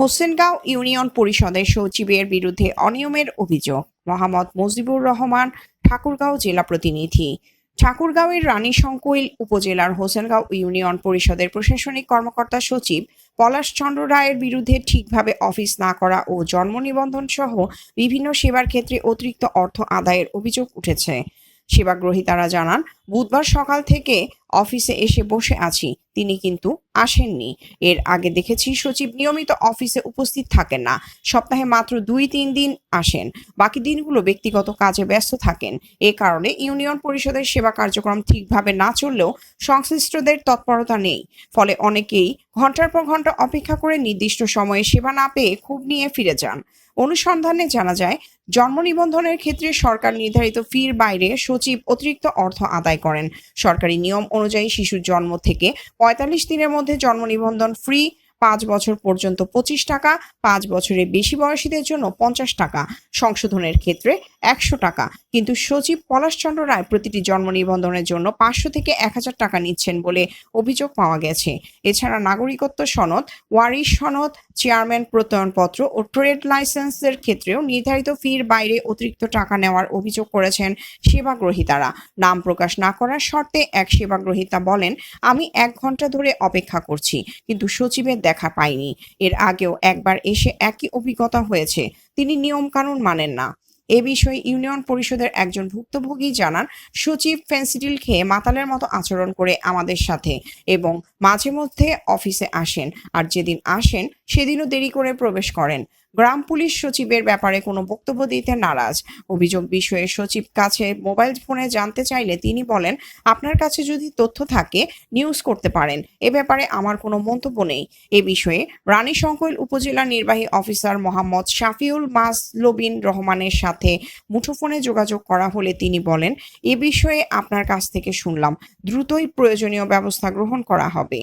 Hosengaon union পরিষদের সচিবের বিরুদ্ধে অনিয়মের অভিযোগ। মোহাম্মদ মুজিবুর রহমান, ঠাকুরগাঁও জেলা প্রতিনিধি। ঠাকুরগাঁওয়ের রানীশঙ্কৈল উপজেলার হোসেনগাঁও ইউনিয়ন পরিষদের প্রশাসনিক কর্মকর্তা সচিব পলাশচন্দ্র রায়ের বিরুদ্ধে ঠিকভাবে অফিস না করা ও জন্ম নিবন্ধন সহ বিভিন্ন সেবার ক্ষেত্রে অতিরিক্ত অর্থ আদায়ের অভিযোগ উঠেছে। সেবাগ্রহীতারা জানান, বুধবার সকাল থেকে অফিসে এসে বসে আছি, তিনি কিন্তু আসেননি। এর আগে দেখেছি সচিব নিয়মিত অফিসে উপস্থিত থাকেন না। সপ্তাহে মাত্র দুই তিন দিন আসেন। বাকি দিনগুলো ব্যক্তিগত কাজে ব্যস্ত থাকেন। এ কারণে ইউনিয়ন পরিষদের সেবা কার্যক্রম ঠিকভাবে না চললেও সংশ্লিষ্টদের তৎপরতা নেই। ফলে অনেকেই ঘণ্টার পর ঘণ্টা অপেক্ষা করে নির্দিষ্ট সময়ে সেবা না পেয়ে খুব নিয়ে ফিরে যান। অনুসন্ধানে জানা যায় জন্ম নিবন্ধনের ক্ষেত্রে সরকার নির্ধারিত ফির বাইরে সচিব অতিরিক্ত অর্থ আদায় করেন। সরকারি নিয়ম অনুযায়ী শিশুর জন্ম থেকে পঁয়তাল্লিশ দিনের মধ্যে জন্ম নিবন্ধন ফ্রি পাঁচ বছর পর্যন্ত পঁচিশ টাকা, পাঁচ বছরের বেশি বয়সীদের জন্য পঞ্চাশ টাকা, সংশোধনের ক্ষেত্রে একশো টাকা। কিন্তু সচিব পলাশচন্দ্র রায় প্রতিটি জন্ম নিবন্ধনের জন্য পাঁচশো থেকে এক হাজার টাকা নিচ্ছেন বলে অভিযোগ পাওয়া গেছে। এছাড়া নাগরিকত্ব সনদ, ওয়ারিশ সনদ চেয়ারম্যান প্রত্যয়নপত্র ও ট্রেড লাইসেন্সের ক্ষেত্রেও নির্ধারিত ফির বাইরে অতিরিক্ত টাকা নেওয়ার অভিযোগ করেছেন সেবাগ্রহীতারা। নাম প্রকাশ না করার শর্তে এক সেবাগ্রহীতা বলেন, আমি এক ঘণ্টা ধরে অপেক্ষা করছি, কিন্তু সচিবের দেখা পাইনি। এর আগেও একবার এসে একই অভিজ্ঞতা হয়েছে। তিনি নিয়মকানুন মানেন না। এ বিষয়ে ইউনিয়ন পরিষদের একজন ভুক্তভোগী জানান, সচিব ফেন্সিডিল খেয়ে মাতালের মতো আচরণ করে আমাদের সাথে এবং মাঝে মধ্যে অফিসে আসেন আর যেদিন আসেন, সেদিনও দেরি করে প্রবেশ করেন। গ্রাম পুলিশ সচিবের ব্যাপারে কোনো বক্তব্য দিতে নারাজ। অভিযোগ বিষয়ে সচিব কাছে মোবাইল ফোনে জানতে চাইলে তিনি বলেন, আপনার কাছে যদি তথ্য থাকে, নিউজ করতে পারেন। এ ব্যাপারে আমার কোনো মন্তব্য নেই। এ বিষয়ে রানী শঙ্কৈল উপজেলা নির্বাহী অফিসার মোহাম্মদ শাফিউল মাসলবিন রহমানের সাথে মুঠোফোনে যোগাযোগ করা হলে তিনি বলেন, এ বিষয়ে আপনার কাছ থেকে শুনলাম। দ্রুতই প্রয়োজনীয় ব্যবস্থা গ্রহণ করা হবে।